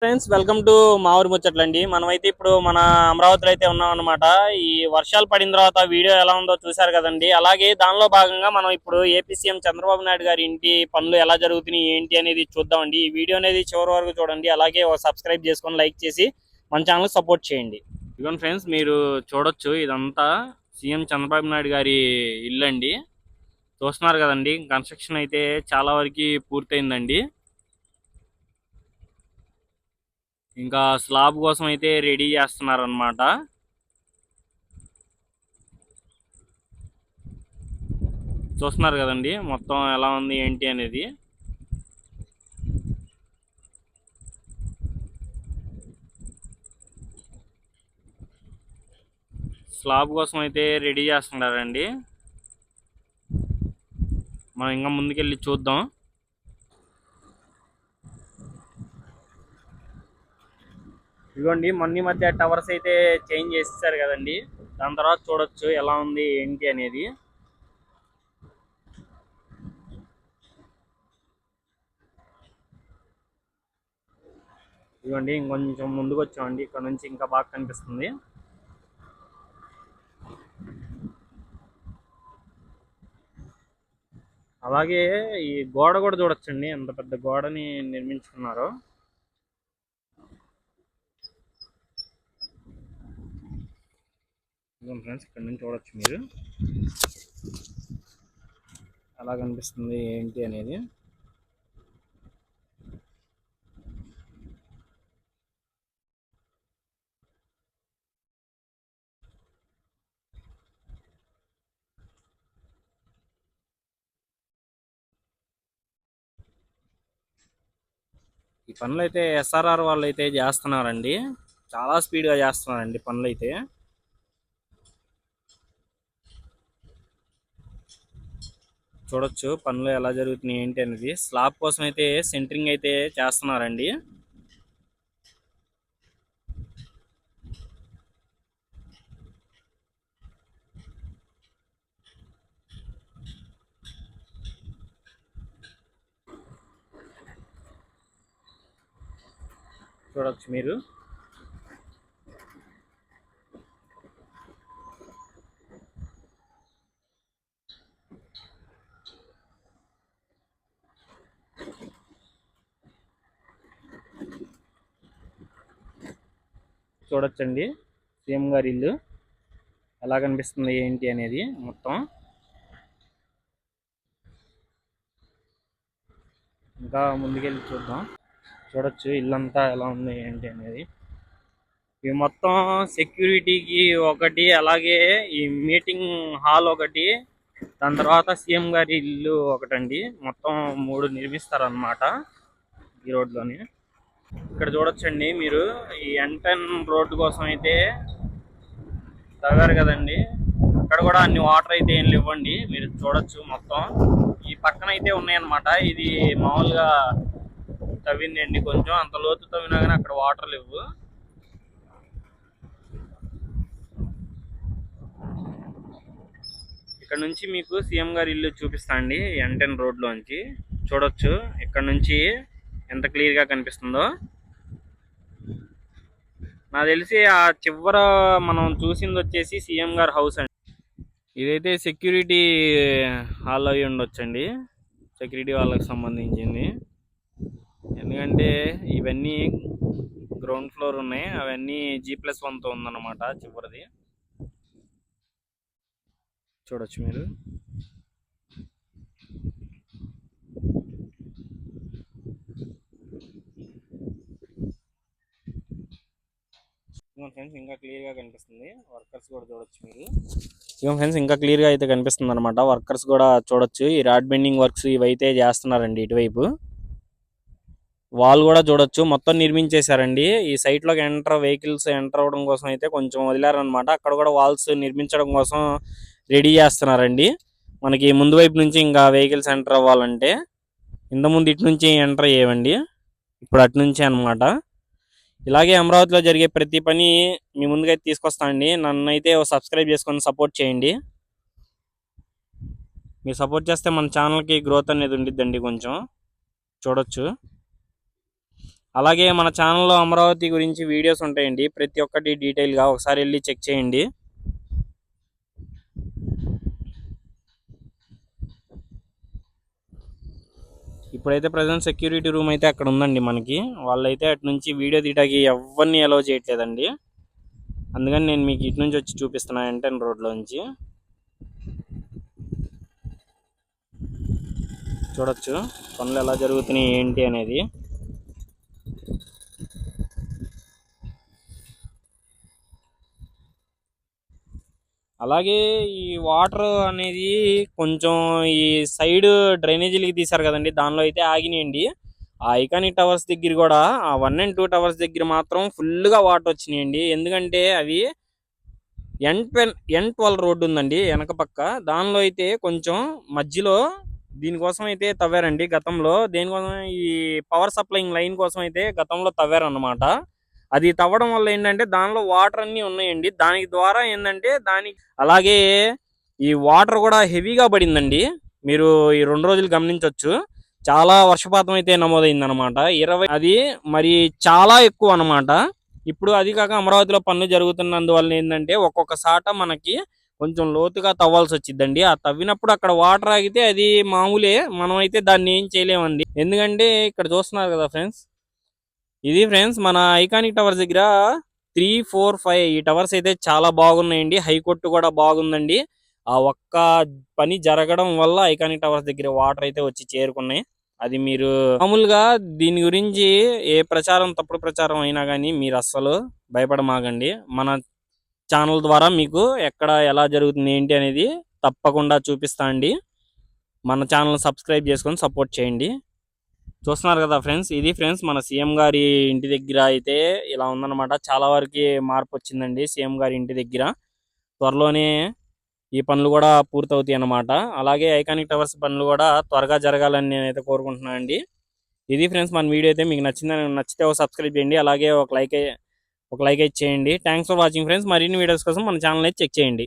Friends welcome to మా ఊరి ముచ్చట్లండి. మనమైతే ఇప్పుడు మన అమరావతిలో అయితే ఉన్నాం అనమాట ఈ వర్షాలు పడిన తర్వాత వీడియో ఎలా ఉందో చూసారు కదండి. అలాగే దానిలో భాగంగా మనం ఇప్పుడు ఏపీ సీఎం చంద్రబాబు నాయుడు గారి ఇంటి పనులు ఎలా జరుగుతున్నాయి ఏంటి అనేది చూద్దామండి. ఈ వీడియో అనేది చివరి వరకు చూడండి. అలాగే సబ్స్క్రైబ్ చేసుకొని లైక్ చేసి మన ఛానల్ సపోర్ట్ చేయండి. ఇదిగోండి ఫ్రెండ్స్ మీరు చూడొచ్చు. ఇదంతా సీఎం చంద్రబాబు నాయుడు గారి ఇల్లు అండి చూస్తున్నారు కదండి. కన్స్ట్రక్షన్ అయితే చాలా వరకు పూర్తయిందండి. ఇంకా స్లాబ్ కోసం అయితే రెడీ చేస్తున్నారు అనమాట చూస్తున్నారు కదండి మొత్తం ఎలా ఉంది ఏంటి అనేది. స్లాబ్ కోసం అయితే రెడీ చేస్తున్నారండి. మనం ఇంకా ముందుకెళ్ళి చూద్దాం. ఇదిగోండి మొన్న మధ్య టవర్స్ అయితే చేంజ్ చేసేసారు కదండి. దాని తర్వాత చూడొచ్చు ఎలా ఉంది ఏంటి అనేది. ఇదిగోండి ఇంకొంచెం ముందుకు వచ్చామండి. ఇక్కడ నుంచి ఇంకా బాగా కనిపిస్తుంది. అలాగే ఈ గోడ కూడా చూడొచ్చండి. ఎంత పెద్ద గోడని నిర్మించుకున్నారు. ఇదిగోండి ఫ్రెండ్స్ ఇక్కడ నుంచి చూడొచ్చు మీరు. ఎలా కనిపిస్తుంది ఏంటి అనేది. ఈ పనులు అయితే ఎస్ఆర్ఆర్ వాళ్ళు అయితే చేస్తున్నారండి. చాలా స్పీడ్గా చేస్తున్నారండి పనులు అయితే చూడొచ్చు పనులు ఎలా జరుగుతున్నాయి ఏంటి అనేది. స్లాబ్ కోసం అయితే సెంటరింగ్ అయితే చేస్తున్నారండి. చూడొచ్చు మీరు. చూడొచ్చండి. సీఎం గారి ఇల్లు. ఎలా కనిపిస్తుంది ఏంటి అనేది మొత్తం. ఇంకా ముందుకెళ్ళి చూద్దాం. చూడొచ్చు ఇల్లంతా ఎలా ఉంది ఏంటి అనేది. ఇవి మొత్తం సెక్యూరిటీకి ఒకటి అలాగే ఈ మీటింగ్ హాల్ ఒకటి దాని తర్వాత సీఎం గారి ఇల్లు ఒకటండి. మొత్తం మూడు నిర్మిస్తారనమాట ఈ రోడ్లోనే. ఇక్కడ చూడొచ్చండి మీరు. ఈ ఎంటన్ రోడ్డు కోసం అయితే తవ్వారు కదండి. అక్కడ కూడా అన్ని వాటర్ అయితే ఏం లేవండి. మీరు చూడొచ్చు మొత్తం. ఈ పక్కన అయితే ఉన్నాయన్నమాట. ఇది మామూలుగా తవ్విందండి కొంచెం. అంత లోతు తవ్వినా కానీ అక్కడ వాటర్ లేవు. ఇక్కడ నుంచి మీకు సీఎం గారి ఇల్లు చూపిస్తా అండి. ఎంటెన్ రోడ్లోంచి. చూడొచ్చు. ఇక్కడ నుంచి ఎంత క్లియర్గా కనిపిస్తుందో. నాకు తెలిసి ఆ చివర మనం చూసింది వచ్చేసి సీఎం గారి హౌస్ అండి. ఇదైతే సెక్యూరిటీ హాల్ అయి ఉండొచ్చండి. సెక్యూరిటీ వాళ్ళకి సంబంధించింది. ఎందుకంటే ఇవన్నీ గ్రౌండ్ ఫ్లోర్ ఉన్నాయి. అవన్నీ జీ ప్లస్ వన్తో ఉందన్నమాట చివరిది. చూడొచ్చు మీరు. ఫ్రెండ్స్ ఇంకా క్లియర్గా కనిపిస్తుంది. వర్కర్స్ కూడా చూడొచ్చు మీరు. ఇక ఫ్రెండ్స్ ఇంకా క్లియర్గా అయితే కనిపిస్తుంది అనమాట వర్కర్స్ కూడా చూడొచ్చు. ఈ రాడ్ బెండింగ్ వర్క్స్ ఇవైతే చేస్తున్నారండి ఇటువైపు. వాల్ కూడా చూడొచ్చు. మొత్తం నిర్మించేశారండి. ఈ సైట్లోకి ఎంటర్ వెహికల్స్ ఎంటర్ అవ్వడం కోసం అయితే కొంచెం వదిలారనమాట అక్కడ కూడా వాల్స్ నిర్మించడం కోసం రెడీ చేస్తున్నారండి. మనకి ముందు వైపు నుంచి ఇంకా వెహికల్స్ ఎంటర్ అవ్వాలంటే ఇంతకుముందు ముందు ఇటు నుంచి ఎంటర్ అయ్యేవండి. ఇప్పుడు అటు నుంచి అనమాట ఇలాగే అమరావతిలో జరిగే ప్రతి పని మీ ముందుకైతే తీసుకొస్తానండి నన్ను అయితే సబ్స్క్రైబ్ చేసుకొని సపోర్ట్ చేయండి. మీరు సపోర్ట్ చేస్తే మన ఛానల్కి గ్రోత్ అనేది ఉండిద్దండి కొంచెం. చూడొచ్చు. అలాగే మన ఛానల్లో అమరావతి గురించి వీడియోస్ ఉంటాయండి. ప్రతి ఒక్కటి డీటెయిల్గా ఒకసారి వెళ్ళి చెక్ చేయండి. ఇప్పుడైతే ప్రజెంట్ సెక్యూరిటీ రూమ్ అయితే అక్కడ ఉందండి మనకి. వాళ్ళైతే అటు నుంచి వీడియో తీయడానికి ఎవరిని అలౌ చేయట్లేదండి. అందుకని నేను మీకు ఇటు నుంచి వచ్చి చూపిస్తున్నా ఎంటన్ రోడ్లోంచి. చూడొచ్చు పనులు ఎలా జరుగుతున్నాయి ఏంటి అనేది. అలాగే ఈ వాటర్ అనేది కొంచెం ఈ సైడ్ డ్రైనేజీలకి తీశారు కదండి. దానిలో అయితే ఆగినాయండి. ఆ ఐకానిక్ టవర్స్ దగ్గర కూడా ఆ వన్ అండ్ టూ టవర్స్ దగ్గర మాత్రం ఫుల్గా వాటర్ వచ్చినాయండి. ఎందుకంటే అవి N twelve N twelve road ఉందండి వెనక పక్క. దానిలో అయితే కొంచెం మధ్యలో దీనికోసం అయితే తవ్వారండి గతంలో. దేనికోసం ఈ పవర్ సప్లైయింగ్ లైన్ కోసం అయితే గతంలో తవ్వారన్నమాట. అది తవ్వడం వల్ల ఏంటంటే దానిలో వాటర్ అన్ని ఉన్నాయండి. దాని ద్వారా ఏంటంటే దానికి అలాగే ఈ వాటర్ కూడా హెవీగా పడిందండి. మీరు ఈ రెండు రోజులు గమనించవచ్చు చాలా వర్షపాతం అయితే నమోదైంది అనమాట ఇరవై అది మరి చాలా ఎక్కువ అన్నమాట. ఇప్పుడు అది కాక అమరావతిలో పనులు జరుగుతున్నందువల్ల ఏంటంటే ఒక్కొక్క సాట మనకి కొంచెం లోతుగా తవ్వాల్సి వచ్చిందండి ఆ తవ్వినప్పుడు అక్కడ వాటర్ ఆగితే అది మామూలే. మనం అయితే దాన్ని ఏం చేయలేమండి. ఎందుకంటే ఇక్కడ చూస్తున్నారు కదా ఫ్రెండ్స్ ఇది ఫ్రెండ్స్ మన ఐకానిక్ టవర్స్ దగ్గర త్రీ ఫోర్ ఫైవ్ ఈ టవర్స్ అయితే చాలా బాగున్నాయండి. హైకోర్టు కూడా బాగుందండి. ఆ ఒక్క పని జరగడం వల్ల ఐకానిక్ టవర్స్ దగ్గర వాటర్ అయితే వచ్చి చేరుకున్నాయి. అది మీరు మామూలుగా దీని గురించి ఏ ప్రచారం తప్పుడు ప్రచారం అయినా కానీ మీరు అస్సలు భయపడమాగండి మన ఛానల్ ద్వారా మీకు ఎక్కడ ఎలా జరుగుతుంది ఏంటి అనేది తప్పకుండా చూపిస్తా అండి. మన ఛానల్ సబ్స్క్రైబ్ చేసుకొని సపోర్ట్ చేయండి. చూస్తున్నారు కదా ఫ్రెండ్స్ ఇది ఫ్రెండ్స్ మన సీఎం గారి ఇంటి దగ్గర అయితే ఇలా ఉందన్నమాట. చాలా వరకు మార్పు వచ్చిందండి సీఎం గారి ఇంటి దగ్గర. త్వరలోనే ఈ పనులు కూడా పూర్తవుతాయి అన్నమాట. అలాగే ఐకానిక్ టవర్స్ పనులు కూడా త్వరగా జరగాలని నేనైతే కోరుకుంటున్నాను అండి ఇది ఫ్రెండ్స్ మన వీడియో అయితే మీకు నచ్చిందని నచ్చితే ఒక సబ్స్క్రైబ్ చేయండి అలాగే ఒక లైక్ ఒక లైక్ అయితే చేయండి. థ్యాంక్స్ ఫర్ వాచింగ్ ఫ్రెండ్స్ మరిన్ని వీడియోస్ కోసం మన ఛానల్ అయితే చెక్ చేయండి.